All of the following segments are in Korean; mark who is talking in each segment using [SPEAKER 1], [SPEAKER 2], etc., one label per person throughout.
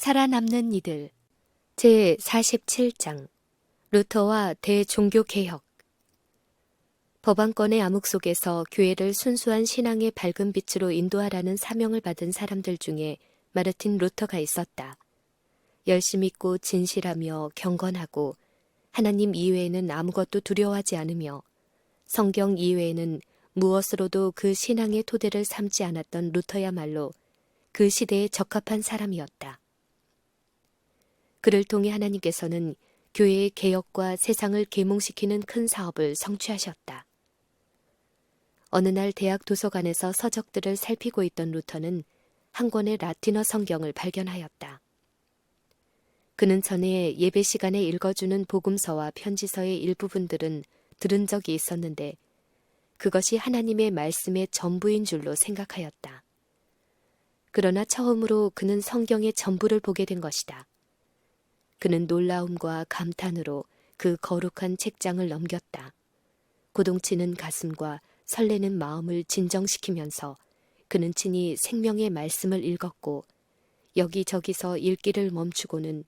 [SPEAKER 1] 살아남는 이들 제 47장 루터와 대종교개혁 법안권의 암흑 속에서 교회를 순수한 신앙의 밝은 빛으로 인도하라는 사명을 받은 사람들 중에 마르틴 루터가 있었다. 열심 있고 진실하며 경건하고 하나님 이외에는 아무것도 두려워하지 않으며 성경 이외에는 무엇으로도 그 신앙의 토대를 삼지 않았던 루터야말로 그 시대에 적합한 사람이었다. 그를 통해 하나님께서는 교회의 개혁과 세상을 계몽시키는 큰 사업을 성취하셨다. 어느 날 대학 도서관에서 서적들을 살피고 있던 루터는 한 권의 라틴어 성경을 발견하였다. 그는 전에 예배 시간에 읽어주는 복음서와 편지서의 일부분들은 들은 적이 있었는데 그것이 하나님의 말씀의 전부인 줄로 생각하였다. 그러나 처음으로 그는 성경의 전부를 보게 된 것이다. 그는 놀라움과 감탄으로 그 거룩한 책장을 넘겼다. 고동치는 가슴과 설레는 마음을 진정시키면서 그는 친히 생명의 말씀을 읽었고 여기저기서 읽기를 멈추고는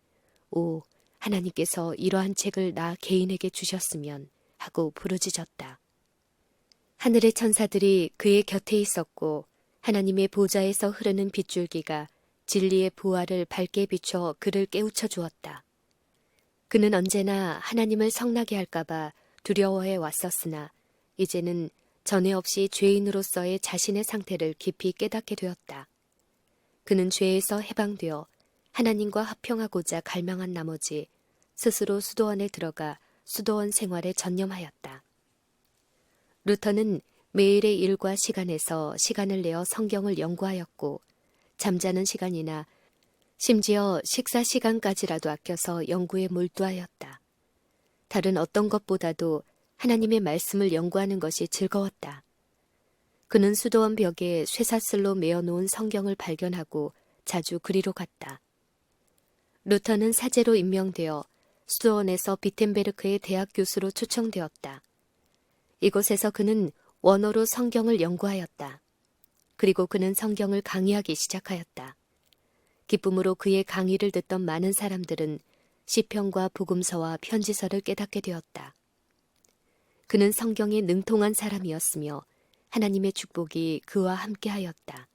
[SPEAKER 1] 오 하나님께서 이러한 책을 나 개인에게 주셨으면 하고 부르짖었다. 하늘의 천사들이 그의 곁에 있었고 하나님의 보좌에서 흐르는 빗줄기가 진리의 부활을 밝게 비춰 그를 깨우쳐 주었다. 그는 언제나 하나님을 성나게 할까봐 두려워해 왔었으나 이제는 전에 없이 죄인으로서의 자신의 상태를 깊이 깨닫게 되었다. 그는 죄에서 해방되어 하나님과 합평하고자 갈망한 나머지 스스로 수도원에 들어가 수도원 생활에 전념하였다. 루터는 매일의 일과 시간에서 시간을 내어 성경을 연구하였고 잠자는 시간이나 심지어 식사 시간까지라도 아껴서 연구에 몰두하였다. 다른 어떤 것보다도 하나님의 말씀을 연구하는 것이 즐거웠다. 그는 수도원 벽에 쇠사슬로 메어놓은 성경을 발견하고 자주 그리로 갔다. 루터는 사제로 임명되어 수도원에서 비텐베르크의 대학 교수로 초청되었다. 이곳에서 그는 원어로 성경을 연구하였다. 그리고 그는 성경을 강의하기 시작하였다. 기쁨으로 그의 강의를 듣던 많은 사람들은 시편과 복음서와 편지서를 깨닫게 되었다. 그는 성경에 능통한 사람이었으며 하나님의 축복이 그와 함께하였다.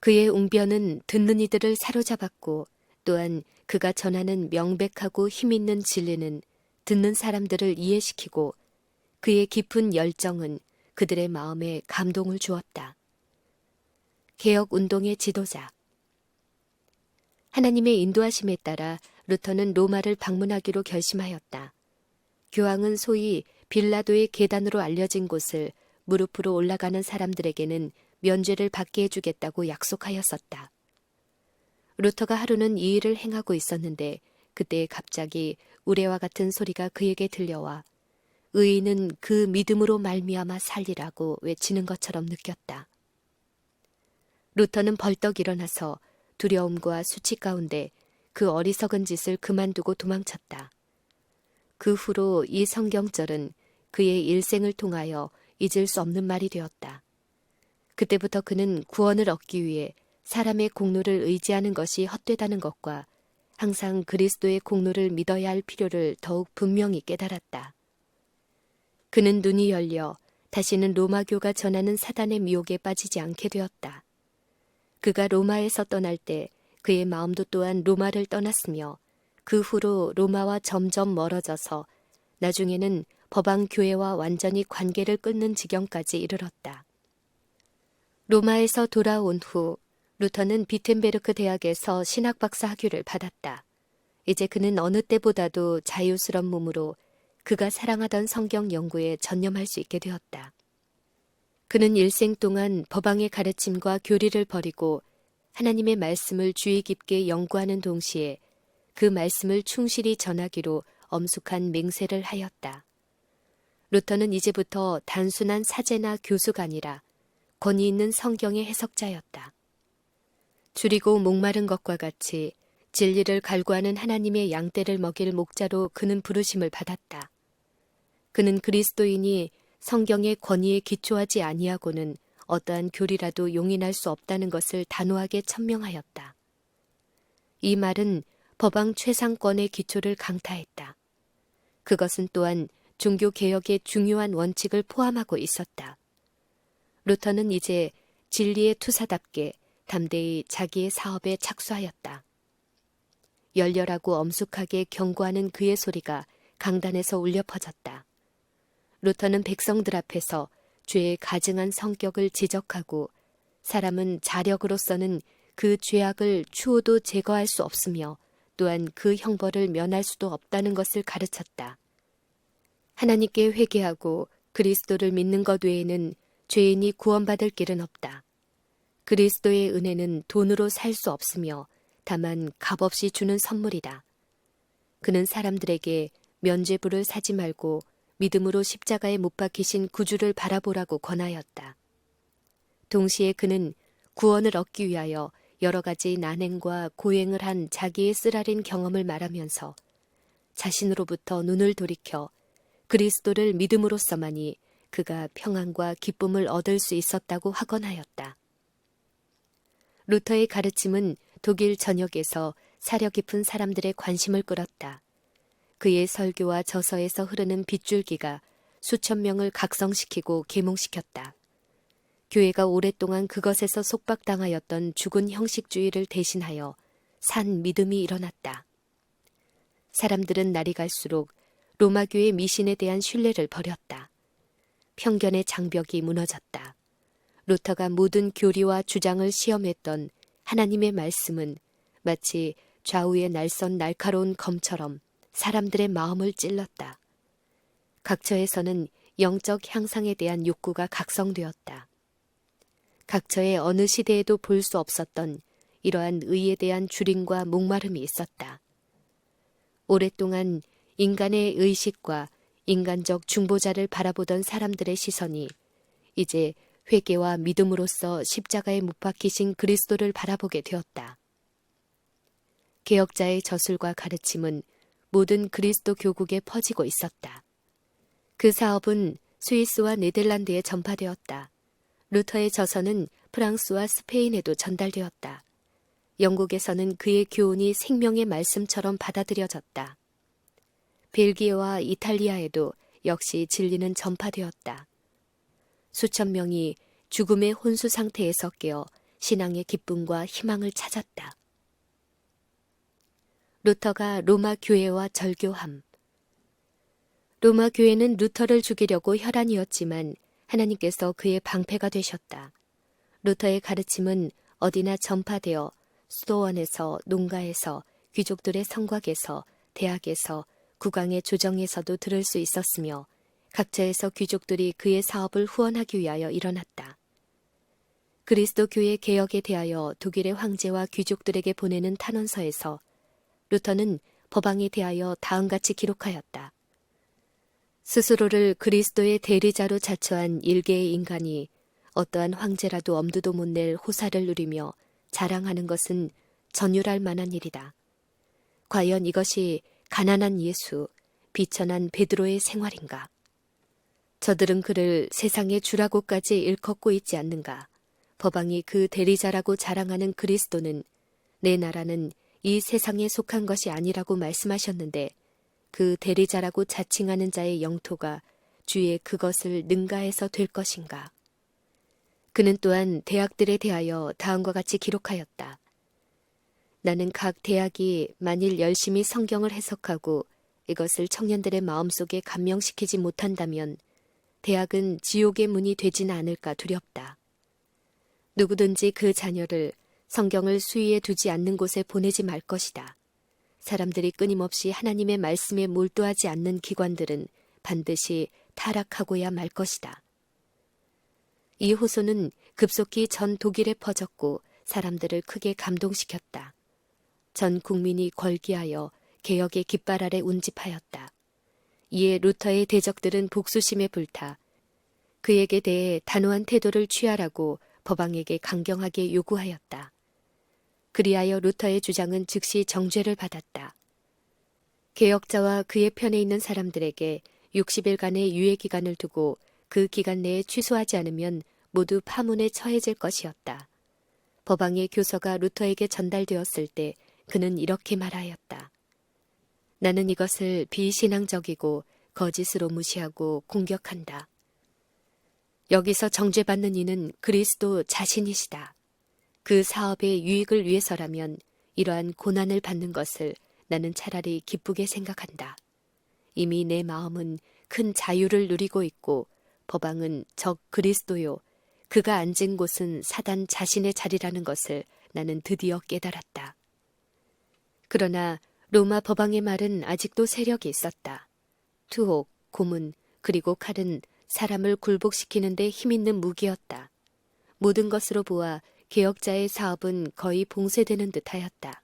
[SPEAKER 1] 그의 웅변은 듣는 이들을 사로잡았고 또한 그가 전하는 명백하고 힘있는 진리는 듣는 사람들을 이해시키고 그의 깊은 열정은 그들의 마음에 감동을 주었다. 개혁 운동의 지도자 하나님의 인도하심에 따라 루터는 로마를 방문하기로 결심하였다. 교황은 소위 빌라도의 계단으로 알려진 곳을 무릎으로 올라가는 사람들에게는 면죄를 받게 해주겠다고 약속하였었다. 루터가 하루는 이 일을 행하고 있었는데 그때 갑자기 우레와 같은 소리가 그에게 들려와 의인은 그 믿음으로 말미암아 살리라고 외치는 것처럼 느꼈다. 루터는 벌떡 일어나서 두려움과 수치 가운데 그 어리석은 짓을 그만두고 도망쳤다. 그 후로 이 성경절은 그의 일생을 통하여 잊을 수 없는 말이 되었다. 그때부터 그는 구원을 얻기 위해 사람의 공로를 의지하는 것이 헛되다는 것과 항상 그리스도의 공로를 믿어야 할 필요를 더욱 분명히 깨달았다. 그는 눈이 열려 다시는 로마교가 전하는 사단의 미혹에 빠지지 않게 되었다. 그가 로마에서 떠날 때 그의 마음도 또한 로마를 떠났으며 그 후로 로마와 점점 멀어져서 나중에는 법왕 교회와 완전히 관계를 끊는 지경까지 이르렀다. 로마에서 돌아온 후 루터는 비텐베르크 대학에서 신학 박사 학위를 받았다. 이제 그는 어느 때보다도 자유스런 몸으로 그가 사랑하던 성경 연구에 전념할 수 있게 되었다. 그는 일생 동안 법왕의 가르침과 교리를 버리고 하나님의 말씀을 주의 깊게 연구하는 동시에 그 말씀을 충실히 전하기로 엄숙한 맹세를 하였다. 루터는 이제부터 단순한 사제나 교수가 아니라 권위 있는 성경의 해석자였다. 줄이고 목마른 것과 같이 진리를 갈구하는 하나님의 양떼를 먹일 목자로 그는 부르심을 받았다. 그는 그리스도인이 성경의 권위에 기초하지 아니하고는 어떠한 교리라도 용인할 수 없다는 것을 단호하게 천명하였다. 이 말은 법왕 최상권의 기초를 강타했다. 그것은 또한 종교 개혁의 중요한 원칙을 포함하고 있었다. 루터는 이제 진리의 투사답게 담대히 자기의 사업에 착수하였다. 열렬하고 엄숙하게 경고하는 그의 소리가 강단에서 울려 퍼졌다. 루터는 백성들 앞에서 죄의 가증한 성격을 지적하고 사람은 자력으로서는 그 죄악을 추호도 제거할 수 없으며 또한 그 형벌을 면할 수도 없다는 것을 가르쳤다. 하나님께 회개하고 그리스도를 믿는 것 외에는 죄인이 구원받을 길은 없다. 그리스도의 은혜는 돈으로 살 수 없으며 다만 값없이 주는 선물이다. 그는 사람들에게 면죄부를 사지 말고 믿음으로 십자가에 못 박히신 구주를 바라보라고 권하였다. 동시에 그는 구원을 얻기 위하여 여러 가지 난행과 고행을 한 자기의 쓰라린 경험을 말하면서 자신으로부터 눈을 돌이켜 그리스도를 믿음으로써만이 그가 평안과 기쁨을 얻을 수 있었다고 확언하였다. 루터의 가르침은 독일 전역에서 사려 깊은 사람들의 관심을 끌었다. 그의 설교와 저서에서 흐르는 빗줄기가 수천 명을 각성시키고 계몽시켰다. 교회가 오랫동안 그것에서 속박당하였던 죽은 형식주의를 대신하여 산 믿음이 일어났다. 사람들은 날이 갈수록 로마교의 미신에 대한 신뢰를 버렸다. 편견의 장벽이 무너졌다. 루터가 모든 교리와 주장을 시험했던 하나님의 말씀은 마치 좌우의 날선 날카로운 검처럼 사람들의 마음을 찔렀다. 각처에서는 영적 향상에 대한 욕구가 각성되었다. 각처의 어느 시대에도 볼 수 없었던 이러한 의에 대한 줄임과 목마름이 있었다. 오랫동안 인간의 의식과 인간적 중보자를 바라보던 사람들의 시선이 이제 회개와 믿음으로써 십자가에 못 박히신 그리스도를 바라보게 되었다. 개혁자의 저술과 가르침은 모든 그리스도 교국에 퍼지고 있었다. 그 사업은 스위스와 네덜란드에 전파되었다. 루터의 저서는 프랑스와 스페인에도 전달되었다. 영국에서는 그의 교훈이 생명의 말씀처럼 받아들여졌다. 벨기에와 이탈리아에도 역시 진리는 전파되었다. 수천 명이 죽음의 혼수 상태에서 깨어 신앙의 기쁨과 희망을 찾았다. 루터가 로마 교회와 절교함. 로마 교회는 루터를 죽이려고 혈안이었지만 하나님께서 그의 방패가 되셨다. 루터의 가르침은 어디나 전파되어 수도원에서 농가에서 귀족들의 성곽에서 대학에서 국왕의 조정에서도 들을 수 있었으며 각처에서 귀족들이 그의 사업을 후원하기 위하여 일어났다. 그리스도 교회 개혁에 대하여 독일의 황제와 귀족들에게 보내는 탄원서에서 루터는 법왕에 대하여 다음같이 기록하였다. 스스로를 그리스도의 대리자로 자처한 일개의 인간이 어떠한 황제라도 엄두도 못 낼 호사를 누리며 자랑하는 것은 전율할 만한 일이다. 과연 이것이 가난한 예수, 비천한 베드로의 생활인가? 저들은 그를 세상의 주라고까지 일컫고 있지 않는가? 법왕이 그 대리자라고 자랑하는 그리스도는 내 나라는 이 세상에 속한 것이 아니라고 말씀하셨는데 그 대리자라고 자칭하는 자의 영토가 주의 그것을 능가해서 될 것인가? 그는 또한 대학들에 대하여 다음과 같이 기록하였다. 나는 각 대학이 만일 열심히 성경을 해석하고 이것을 청년들의 마음속에 감명시키지 못한다면 대학은 지옥의 문이 되지는 않을까 두렵다. 누구든지 그 자녀를 성경을 수위에 두지 않는 곳에 보내지 말 것이다. 사람들이 끊임없이 하나님의 말씀에 몰두하지 않는 기관들은 반드시 타락하고야 말 것이다. 이 호소는 급속히 전 독일에 퍼졌고 사람들을 크게 감동시켰다. 전 국민이 걸기하여 개혁의 깃발 아래 운집하였다. 이에 루터의 대적들은 복수심에 불타 그에게 대해 단호한 태도를 취하라고 법왕에게 강경하게 요구하였다. 그리하여 루터의 주장은 즉시 정죄를 받았다. 개혁자와 그의 편에 있는 사람들에게 60일간의 유예 기간을 두고 그 기간 내에 취소하지 않으면 모두 파문에 처해질 것이었다. 법왕의 교서가 루터에게 전달되었을 때 그는 이렇게 말하였다. 나는 이것을 비신앙적이고 거짓으로 무시하고 공격한다. 여기서 정죄받는 이는 그리스도 자신이시다. 그 사업의 유익을 위해서라면 이러한 고난을 받는 것을 나는 차라리 기쁘게 생각한다. 이미 내 마음은 큰 자유를 누리고 있고 법왕은 적 그리스도요. 그가 앉은 곳은 사단 자신의 자리라는 것을 나는 드디어 깨달았다. 그러나 로마 법왕의 말은 아직도 세력이 있었다. 투옥, 고문, 그리고 칼은 사람을 굴복시키는 데 힘있는 무기였다. 모든 것으로 보아 개혁자의 사업은 거의 봉쇄되는 듯하였다.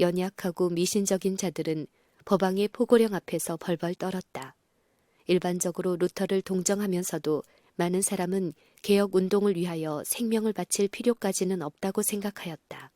[SPEAKER 1] 연약하고 미신적인 자들은 법왕의 포고령 앞에서 벌벌 떨었다. 일반적으로 루터를 동정하면서도 많은 사람은 개혁 운동을 위하여 생명을 바칠 필요까지는 없다고 생각하였다.